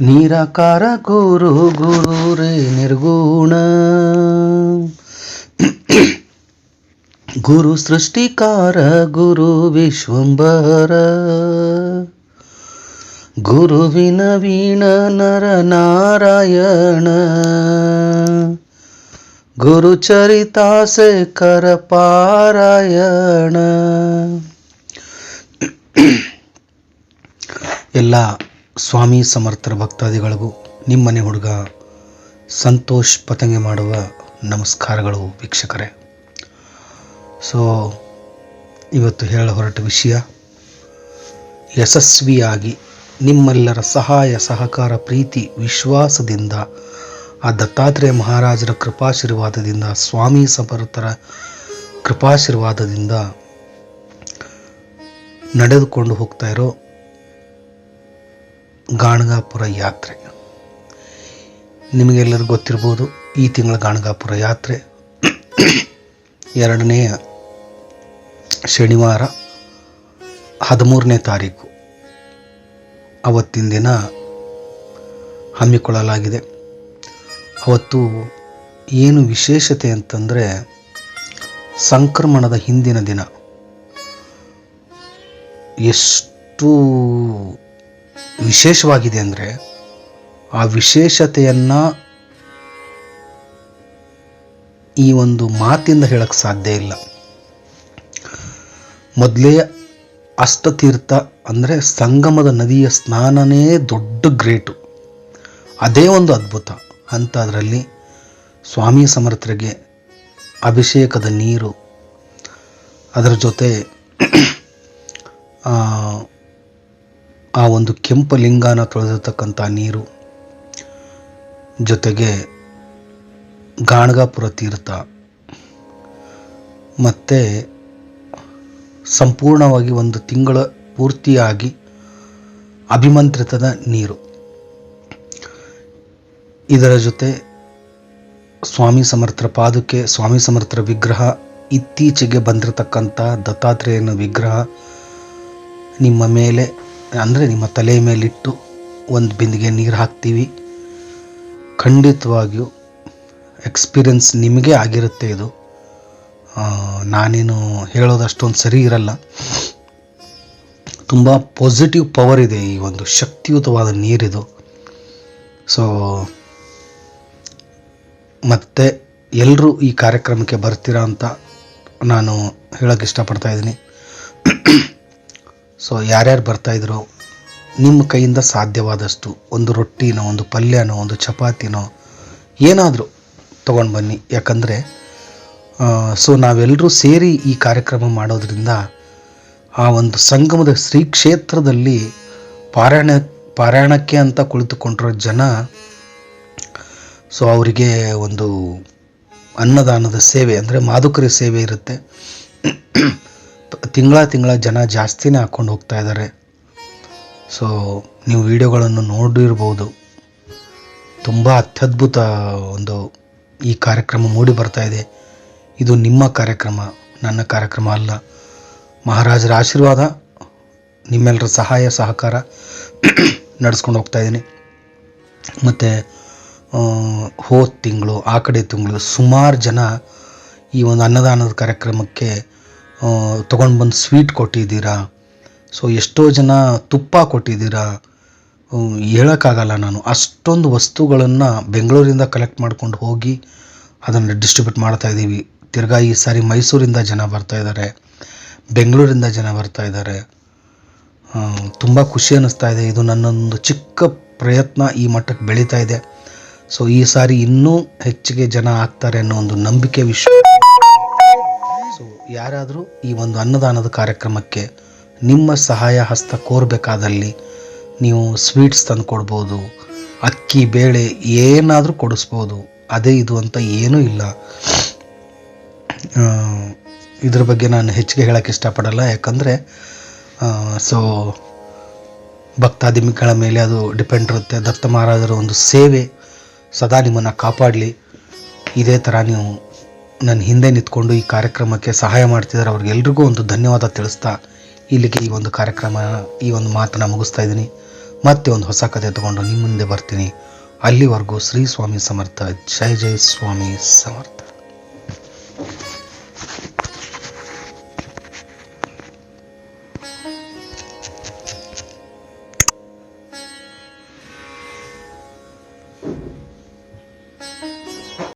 ನಿರಾಕಾರ ಗುರು ಗುರುರೇ ನಿರ್ಗುಣ. ಗುರು ಸೃಷ್ಟಿಕಾರ, ಗುರು ವಿಶ್ವಂಬರ ಗುರುವಿನ ವೀಣ ನರ ನಾರಾಯಣ. ಗುರು ಚರಿತಾಸೆ ಕರ ಪಾರಾಯಣ. ಎಲ್ಲ ಸ್ವಾಮಿ ಸಮರ್ಥರ ಭಕ್ತಾದಿಗಳಿಗೂ ನಿಮ್ಮನೆ ಹುಡುಗ ಸಂತೋಷ್ ಪತಂಗೆ ಮಾಡುವ ನಮಸ್ಕಾರಗಳು ವೀಕ್ಷಕರೇ. ಸೊ ಇವತ್ತು ಹೇಳ ಹೊರಟ ವಿಷಯ, ಯಶಸ್ವಿಯಾಗಿ ನಿಮ್ಮೆಲ್ಲರ ಸಹಾಯ, ಸಹಕಾರ, ಪ್ರೀತಿ, ವಿಶ್ವಾಸದಿಂದ ಆ ದತ್ತಾತ್ರೇಯ ಮಹಾರಾಜರ ಕೃಪಾಶೀರ್ವಾದದಿಂದ, ಸ್ವಾಮಿ ಸಮರ್ಥರ ಕೃಪಾಶೀರ್ವಾದದಿಂದ ನಡೆದುಕೊಂಡು ಹೋಗ್ತಾ ಇರೋ ಗಾಣಗಾಪುರ ಯಾತ್ರೆ. ನಿಮಗೆಲ್ಲರಿಗೂ ಗೊತ್ತಿರ್ಬೋದು, ಈ ತಿಂಗಳ ಗಾಣಗಾಪುರ ಯಾತ್ರೆ ಎರಡನೆಯ ಶನಿವಾರ ಹದಿಮೂರನೇ ತಾರೀಕು. ಅವತ್ತಿನ ದಿನ ಹಮ್ಮಿಕೊಳ್ಳಲಾಗಿದೆ. ಅವತ್ತು ಏನು ವಿಶೇಷತೆ ಅಂತಂದರೆ, ಸಂಕ್ರಮಣದ ಹಿಂದಿನ ದಿನ. ಎಷ್ಟು ವಿಶೇಷವಾಗಿದೆ ಅಂದರೆ ಆ ವಿಶೇಷತೆಯನ್ನು ಈ ಒಂದು ಮಾತಿಂದ ಹೇಳಕ್ಕೆ ಸಾಧ್ಯ ಇಲ್ಲ. ಮೊದಲೇ ಅಷ್ಟತೀರ್ಥ ಅಂದರೆ ಸಂಗಮದ ನದಿಯ ಸ್ನಾನನೇ ದೊಡ್ಡ ಗ್ರೇಟು. ಅದೇ ಒಂದು ಅದ್ಭುತ. ಅಂಥದ್ರಲ್ಲಿ ಸ್ವಾಮಿ ಸಮರ್ಥರಿಗೆ ಅಭಿಷೇಕದ ನೀರು, ಅದರ ಜೊತೆ ಆ, ಒಂದು ಕೆಂಪು ಲಿಂಗಾನ ತೊಳೆದಿರ್ತಕ್ಕಂಥ ನೀರು ಜೊತೆಗೆ ಗಾಣಗಾಪುರ ತೀರ್ಥ ಮತ್ತು ಸಂಪೂರ್ಣವಾಗಿ ಒಂದು ತಿಂಗಳ ಪೂರ್ತಿಯಾಗಿ ಅಭಿಮಂತ್ರಿತದ ನೀರು. ಇದರ ಜೊತೆ ಸ್ವಾಮಿ ಸಮರ್ಥರ ಪಾದುಕೆ ಸ್ವಾಮಿ ಸಮರ್ಥರ ವಿಗ್ರಹ ಇತ್ತೀಚೆಗೆ ಬಂದಿರತಕ್ಕಂಥ ದತ್ತಾತ್ರೇಯನ ವಿಗ್ರಹ ನಿಮ್ಮ ಮೇಲೆ ಅಂದರೆ ನಿಮ್ಮ ತಲೆ ಮೇಲಿಟ್ಟು ಒಂದು ಬಿಂದಿಗೆ ನೀರು ಹಾಕ್ತೀವಿ. ಖಂಡಿತವಾಗಿಯೂ ಎಕ್ಸ್ಪೀರಿಯನ್ಸ್ ನಿಮಗೆ ಆಗಿರುತ್ತೆ ಇದು. ನಾನೇನು ಹೇಳೋದು ಅಷ್ಟೊಂದು ಸರಿ ಇರಲ್ಲ. ತುಂಬ ಪಾಸಿಟಿವ್ ಪವರ್ ಇದೆ ಈ ಒಂದು ಶಕ್ತಿಯುತವಾದ ನೀರಿದು ಸೊ ಮತ್ತೆ ಎಲ್ಲರೂ ಈ ಕಾರ್ಯಕ್ರಮಕ್ಕೆ ಬರ್ತೀರಾ ಅಂತ ನಾನು ಹೇಳೋಕ್ಕೆ ಇಷ್ಟಪಡ್ತಾ ಇದ್ದೀನಿ. ಸೊ ಯಾರ್ಯಾರು ಬರ್ತಾಯಿದ್ರು ನಿಮ್ಮ ಕೈಯಿಂದ ಸಾಧ್ಯವಾದಷ್ಟು ಒಂದು ರೊಟ್ಟಿನೋ, ಒಂದು ಪಲ್ಯನೋ, ಒಂದು ಚಪಾತಿನೋ ಏನಾದರೂ ತೊಗೊಂಡು ಬನ್ನಿ. ಯಾಕಂದರೆ ಸೊ ನಾವೆಲ್ಲರೂ ಸೇರಿ ಈ ಕಾರ್ಯಕ್ರಮ ಮಾಡೋದ್ರಿಂದ ಆ ಒಂದು ಸಂಗಮದ ಶ್ರೀ ಕ್ಷೇತ್ರದಲ್ಲಿ ಪಾರಾಯಣ, ಪಾರಾಯಣಕ್ಕೆ ಅಂತ ಕುಳಿತುಕೊಂಡಿರೋ ಜನ ಸೊ ಅವರಿಗೆ ಒಂದು ಅನ್ನದಾನದ ಸೇವೆ, ಅಂದರೆ ಮಾದುಕರಿ ಸೇವೆ ಇರುತ್ತೆ. ತಿಂಗಳ ತಿಂಗಳ ಜನ ಜಾಸ್ತಿನೇ ಹಾಕ್ಕೊಂಡು ಹೋಗ್ತಾ ಇದ್ದಾರೆ. ಸೊ ನೀವು ವಿಡಿಯೋಗಳನ್ನು ನೋಡಿರ್ಬೋದು. ತುಂಬ ಅತ್ಯದ್ಭುತ ಒಂದು ಈ ಕಾರ್ಯಕ್ರಮ ಮೂಡಿ ಬರ್ತಾ ಇದೆ. ಇದು ನಿಮ್ಮ ಕಾರ್ಯಕ್ರಮ, ನನ್ನ ಕಾರ್ಯಕ್ರಮ ಅಲ್ಲ. ಮಹಾರಾಜರ ಆಶೀರ್ವಾದ ನಿಮ್ಮೆಲ್ಲರ ಸಹಾಯ, ಸಹಕಾರ ನಡೆಸ್ಕೊಂಡು ಹೋಗ್ತಾ ಇದ್ದೀನಿ. ಮತ್ತು ಹೋದ ತಿಂಗಳು, ಆ ಕಡೆ ತಿಂಗಳು ಸುಮಾರು ಜನ ಈ ಒಂದು ಅನ್ನದಾನದ ಕಾರ್ಯಕ್ರಮಕ್ಕೆ ತೊಗೊಂಡು ಬಂದು ಸ್ವೀಟ್ ಕೊಟ್ಟಿದ್ದೀರಾ? ಸೊ ಎಷ್ಟೋ ಜನ ತುಪ್ಪ ಕೊಟ್ಟಿದ್ದೀರಾ? ಹೇಳೋಕ್ಕಾಗಲ್ಲ ನಾನು. ಅಷ್ಟೊಂದು ವಸ್ತುಗಳನ್ನು ಬೆಂಗಳೂರಿಂದ ಕಲೆಕ್ಟ್ ಮಾಡ್ಕೊಂಡು ಹೋಗಿ ಅದನ್ನು ಡಿಸ್ಟ್ರಿಬ್ಯೂಟ್ ಮಾಡ್ತಾ ಇದ್ದೀವಿ. ತಿರ್ಗಾ ಈ ಸಾರಿ ಮೈಸೂರಿಂದ ಜನ ಬರ್ತಾ ಇದ್ದಾರೆ ಬೆಂಗಳೂರಿಂದ ಜನ ಬರ್ತಾ ಇದ್ದಾರೆ ತುಂಬ ಖುಷಿ ಅನ್ನಿಸ್ತಾ ಇದೆ. ಇದು ನನ್ನೊಂದು ಚಿಕ್ಕ ಪ್ರಯತ್ನ ಈ ಮಟ್ಟಕ್ಕೆ ಬೆಳೀತಾ ಇದೆ. ಸೊ ಈ ಸಾರಿ ಇನ್ನೂ ಹೆಚ್ಚಿಗೆ ಜನ ಆಗ್ತಾರೆ ಅನ್ನೋ ಒಂದು ನಂಬಿಕೆ ವಿಶ್ವ ಸೊ ಯಾರಾದರೂ ಈ ಒಂದು ಅನ್ನದಾನದ ಕಾರ್ಯಕ್ರಮಕ್ಕೆ ನಿಮ್ಮ ಸಹಾಯ ಹಸ್ತ ಕೋರಬೇಕಾದಲ್ಲಿ ನೀವು ಸ್ವೀಟ್ಸ್ ತಂದು ಕೊಡ್ಬೋದು ಅಕ್ಕಿ, ಬೇಳೆ ಏನಾದರೂ ಕೊಡಿಸ್ಬೋದು, ಅದೇ ಇದು ಅಂತ ಏನೂ ಇಲ್ಲ. ಇದ್ರ ಬಗ್ಗೆ ನಾನು ಹೆಚ್ಚಿಗೆ ಹೇಳೋಕ್ಕೆ ಇಷ್ಟಪಡಲ್ಲ, ಯಾಕಂದರೆ ಸೊ ಭಕ್ತಾದಿಮಿಗಳ ಮೇಲೆ ಅದು ಡಿಪೆಂಡ್ ಇರುತ್ತೆ. ದತ್ತ ಮಹಾರಾಜರ ಒಂದು ಸೇವೆ ಸದಾ ನಿಮ್ಮನ್ನು ಕಾಪಾಡಲಿ. ಇದೇ ಥರ ನೀವು ನನ್ನ ಹಿಂದೆ ನಿಂತ್ಕೊಂಡು ಈ ಕಾರ್ಯಕ್ರಮಕ್ಕೆ ಸಹಾಯ ಮಾಡ್ತಿದ್ದಾರೆ. ಅವ್ರಿಗೆಲ್ರಿಗೂ ಒಂದು ಧನ್ಯವಾದ ತಿಳಿಸ್ತಾ ಇಲ್ಲಿಗೆ ಈ ಒಂದು ಕಾರ್ಯಕ್ರಮ, ಈ ಒಂದು ಮಾತನ್ನು ಮುಗಿಸ್ತಾ ಇದ್ದೀನಿ. ಮತ್ತೆ ಒಂದು ಹೊಸ ಕಥೆ ತಗೊಂಡು ನಿಮ್ಮ ಮುಂದೆ ಬರ್ತೀನಿ. ಅಲ್ಲಿವರೆಗೂ ಶ್ರೀ ಸ್ವಾಮಿ ಸಮರ್ಥ, ಜೈ ಜೈ ಸ್ವಾಮಿ ಸಮರ್ಥ.